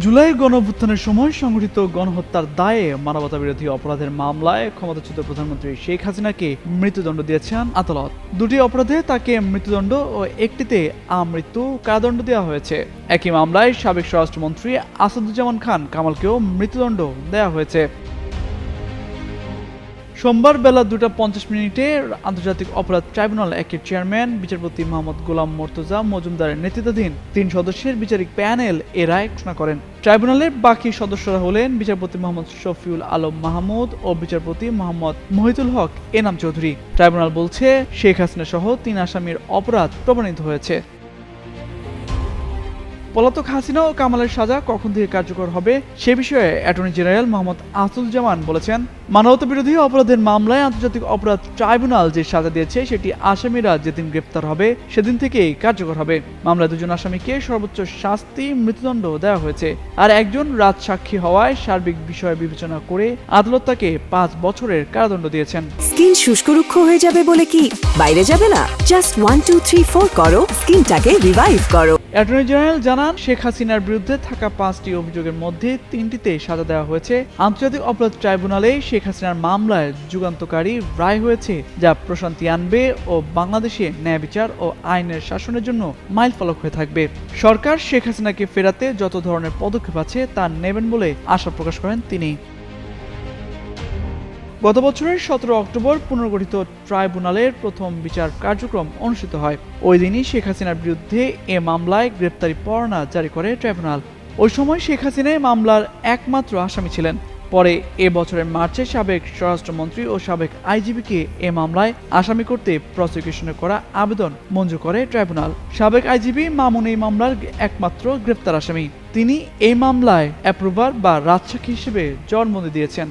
জুলাই গণঅভ্যুত্থানের সময় সংঘটিত গণহত্যার দায়ে মানবতা বিরোধী অপরাধের মামলায় ক্ষমতাচ্যুত প্রধানমন্ত্রী শেখ হাসিনাকে মৃত্যুদণ্ড দিয়েছেন আদালত। দুটি অপরাধে তাকে মৃত্যুদণ্ড ও একটিতে আমৃত্যু কারাদণ্ড দেওয়া হয়েছে। একই মামলায় সাবেক স্বরাষ্ট্রমন্ত্রী আসাদুজ্জামান খান কামালকেও মৃত্যুদণ্ড দেওয়া হয়েছে। সোমবার বেলা দুটা পঞ্চাশ মিনিটে আন্তর্জাতিক অপরাধ ট্রাইব্যুনাল একের চেয়ারম্যান, বিচারপতি মোহাম্মদ গোলাম মোর্তজা মজুমদারের নেতৃত্বাধীন তিন সদস্যের বিচারিক প্যানেল এ রায় ঘোষণা করেন। ট্রাইব্যুনালের বাকি সদস্যরা হলেন বিচারপতি মোহাম্মদ শফিউল আলম মাহমুদ ও বিচারপতি মোহাম্মদ মহিতুল হক এনাম চৌধুরী। ট্রাইব্যুনাল বলছে, শেখ হাসিনা সহ তিন আসামির অপরাধ প্রমাণিত হয়েছে। পলাতক হাসিনা ও কামালের সাজা কখন থেকে কার্যকর হবে সে বিষয়ে অ্যাটর্নি জেনারেল মোহাম্মদ আসাদুজ্জামান বলেছেন। মানবতা বিরোধী অপরাধের মামলায় আন্তর্জাতিক অপরাধ ট্রাইব্যুনাল যে সাজা দিয়েছে, সেটি আসামিরা যেদিন গ্রেপ্তার হবে, সেদিন থেকেই কার্যকর হবে। মামলায় দুজন আসামিকে সর্বোচ্চ শাস্তি মৃত্যুদণ্ড দেওয়া হয়েছে। আর একজন রাজ সাক্ষী হওয়ায় সার্বিক বিষয় বিবেচনা করে আদালত তাকে পাঁচ বছরের কারাদণ্ড দিয়েছেন। স্কিন শুষ্ক রুক্ষ হয়ে যাবে বলে কি? বাইরে যাবে না। Just one two three four করো। স্কিনটাকে রিভাইভ করো। অ্যাটর্নি জেনারেল জানান, শেখ হাসিনার বিরুদ্ধে থাকা পাঁচটি অভিযোগের মধ্যে তিনটিতে সাজা দেওয়া হয়েছে। আন্তর্জাতিক অপরাধ ট্রাইব্যুনালে শেখ হাসিনার মামলায় যুগান্তকারী রায় হয়েছে, যা প্রশান্তি আনবে ও বাংলাদেশে ন্যায় বিচার ও আইনের শাসনের জন্য মাইল ফলক হয়ে থাকবে। সরকার শেখ হাসিনাকে ফেরাতে যত ধরনের পদক্ষেপ আছে তা নেবেন বলে আশা প্রকাশ করেন তিনি। গত বছরের সতেরো অক্টোবর পুনর্গঠিত ট্রাইব্যুনালের প্রথম বিচার কার্যক্রম অনুষ্ঠিত হয়। ওই দিনই শেখ হাসিনার বিরুদ্ধে এ মামলায় গ্রেপ্তারি পরোয়ানা জারি করে ট্রাইব্যুনাল। ওই সময় শেখ হাসিনা মামলার একমাত্র আসামি ছিলেন। পরে এ বছরের মার্চে সাবেক স্বরাষ্ট্রমন্ত্রী ও সাবেক আইজিবিকে এ মামলায় আসামি করতে প্রসিকিউশনে করা আবেদন মঞ্জুর করে ট্রাইব্যুনাল। সাবেক আইজিবি মামুন এই মামলার একমাত্র গ্রেপ্তার আসামি। তিনি এই মামলায় অ্যাপ্রুভার বা রাজসাক্ষী হিসেবে জন্মদি দিয়েছেন।